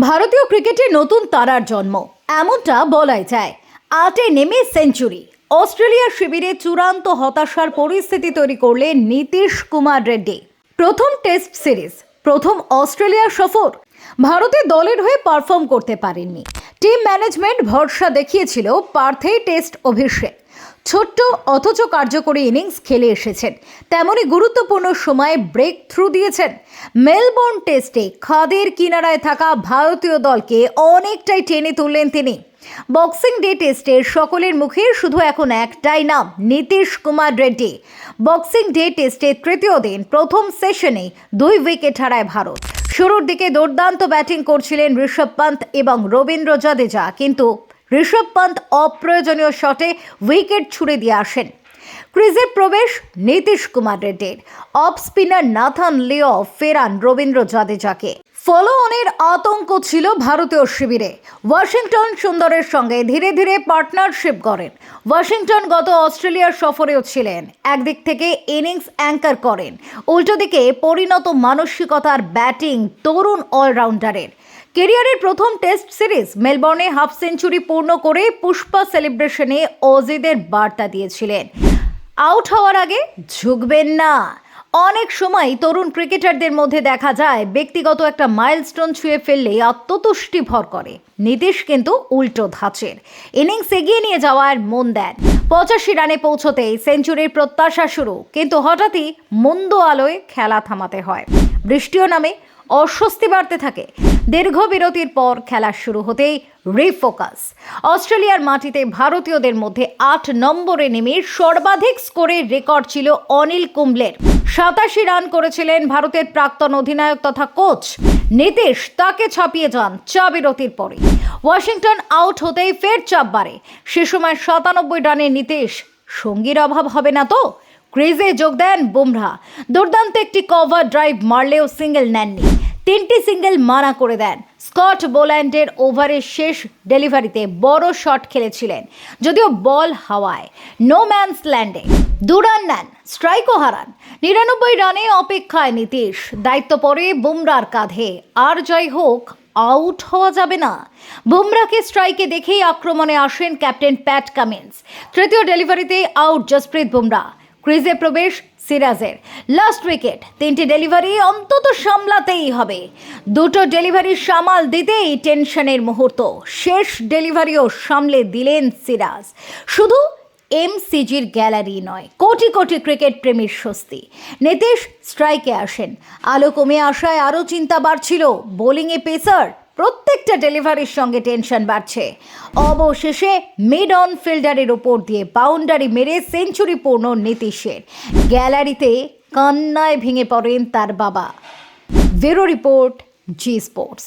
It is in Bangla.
ভারতীয় ক্রিকেটে নতুন তারার জন্ম। এমনটা বলাই যায়। আটে নেমে সেঞ্চুরি। অস্ট্রেলিয়ার শিবিরে চূড়ান্ত হতাশার পরিস্থিতি তৈরি করলেন নীতিশ কুমার রেড্ডি। প্রথম টেস্ট সিরিজ, প্রথম অস্ট্রেলিয়া সফর। ভারতে দলের হয়ে পারফর্ম করতে পারেননি। টিম ম্যানেজমেন্ট ভরসা দেখিয়েছিল পার্থেই টেস্ট অভিষেক। ছোট্ট অথচ কার্যকরী ইনিংস খেলে এসেছেন। তেমনই গুরুত্বপূর্ণ সময়ে ব্রেক থ্রু দিয়েছেন। মেলবোর্ন টেস্টে খাদের কিনারায় থাকা ভারতীয় দলকে অনেকটাই টেনে তুললেন তিনি। বক্সিং ডে টেস্টে সকলের মুখে শুধু এখন একটাই নাম, নীতিশ কুমার রেড্ডি। বক্সিং ডে টেস্টে তৃতীয় দিন, প্রথম সেশনে দুই উইকেট হারায় ভারত। শুরুর দিকে দুর্দান্ত ব্যাটিং করছিলেন ঋষভ পান্ত এবং রবীন্দ্র জাদেজা, কিন্তু ঋষভ পান্ত অপ্রয়োজনীয় শটে উইকেট ছুড়ে দিয়ে আসেন। ক্রিজে প্রবেশ নীতিশ কুমার রেড্ডির। অফ স্পিনার নাথান লিও, ফেরান রবীন্দ্র জাদেজাকে। ফলো অনের আতঙ্ক ছিল ভারতীয় শিবিরে। ওয়াশিংটন সুন্দরের সঙ্গে ধীরে ধীরে পার্টনারশিপ করেন ওয়াশিংটন গত অস্ট্রেলিয়ার সফরেও ছিলেন। একদিক থেকে ইনিংস অ্যাঙ্কার করেন। উল্টো দিকে পরিণত মানসিকতার ব্যাটিং তরুণ অলরাউন্ডারের। কেরিয়ারের প্রথম টেস্ট সিরিজ মেলবর্নে হাফ সেঞ্চুরি পূর্ণ করে পুষ্পা সেলিব্রেশনে অজিদের বার্তা দিয়েছিলেন। আউট হওয়ার আগে ঝুঁকবেন না। অনেক সময় তরুণ ক্রিকেটারদের মধ্যে দেখা যায়, ব্যক্তিগত একটা মাইলস্টোন ছুঁয়ে ফেললে আত্মতুষ্টি ভর করে। নীতিশ কিন্তু উল্টো ধাঁচের। ইনিংস এগিয়ে নিয়ে যাওয়ার মন দেন। পঁচাশি রানে পৌঁছতেই সেঞ্চুরির প্রত্যাশা শুরু, কিন্তু হঠাৎই মন্দ আলোয় খেলা থামাতে হয়। বৃষ্টিও নামে অস্বস্তি বাড়তে থাকে। দীর্ঘ বিরতির পর খেলা শুরু হতেই রিফোকাস। অস্ট্রেলিয়ার মাটিতে ভারতীয়দের মধ্যে আট নম্বরে নেমে সর্বাধিক স্কোরের রেকর্ড ছিল অনিল কুম্বলের। সাতাশি রান করেছিলেন ভারতের প্রাক্তন অধিনায়ক তথা কোচ। নীতিশ তাকে ছাপিয়ে যান চা বিরতির পরে। ওয়াশিংটন আউট হতেই ফের চাপ বাড়ে। সে সময় সাতানব্বই রানে নীতিশ, সঙ্গীর অভাব হবে না তো? ক্রিজে যোগ দেন বুমরা দুর্দান্ত একটি কভার ড্রাইভ মারলেও সিঙ্গেল নেননি। তিনটি সিঙ্গেল মানা করে দেন। স্কট বোল্যান্ডের ওভারের শেষ ডেলিভারিতে বড় শট খেলেছিলেন, যদিও বল হাওয়ায়। নো ম্যানস ল্যান্ডে দু রান নেন স্ট্রাইকও হারান। নিরানব্বই রানে অপেক্ষায় নীতিশ। দায়িত্ব পরে বুমরার কাঁধে। আর যাই হোক আউট হওয়া যাবে না। বুমরাকে স্ট্রাইকে দেখেই আক্রমণে আসেন ক্যাপ্টেন প্যাট কামিন্স। তৃতীয় ডেলিভারিতে আউট জসপ্রীত বুমরা। ক্রিজে প্রবেশ সিরাজের। লাস্ট উইকেট তিনটি ডেলিভারি অন্তত সামলাতেই হবে। দুটো ডেলিভারি সামাল দিতেই টেনশনের মুহূর্ত। শেষ ডেলিভারিও সামলে দিলেন সিরাজ। শুধু এমসিজির গ্যালারি নয়, কোটি কোটি ক্রিকেট প্রেমীর স্বস্তি। নীতিশ স্ট্রাইকে আসেন। আলো কমে আসায় আরও চিন্তা বাড়ছিল। বোলিংয়ে পেসার প্রত্যেকটা ডেলিভারির সঙ্গে টেনশন বাড়ছে। অবশেষে মিড অন ফিল্ডারের ওপর দিয়ে বাউন্ডারি মেরে সেঞ্চুরি পূর্ণ নীতিশের। গ্যালারিতে কান্নায় ভেঙে পড়েন তার বাবা। ভেরো রিপোর্ট, জি স্পোর্টস।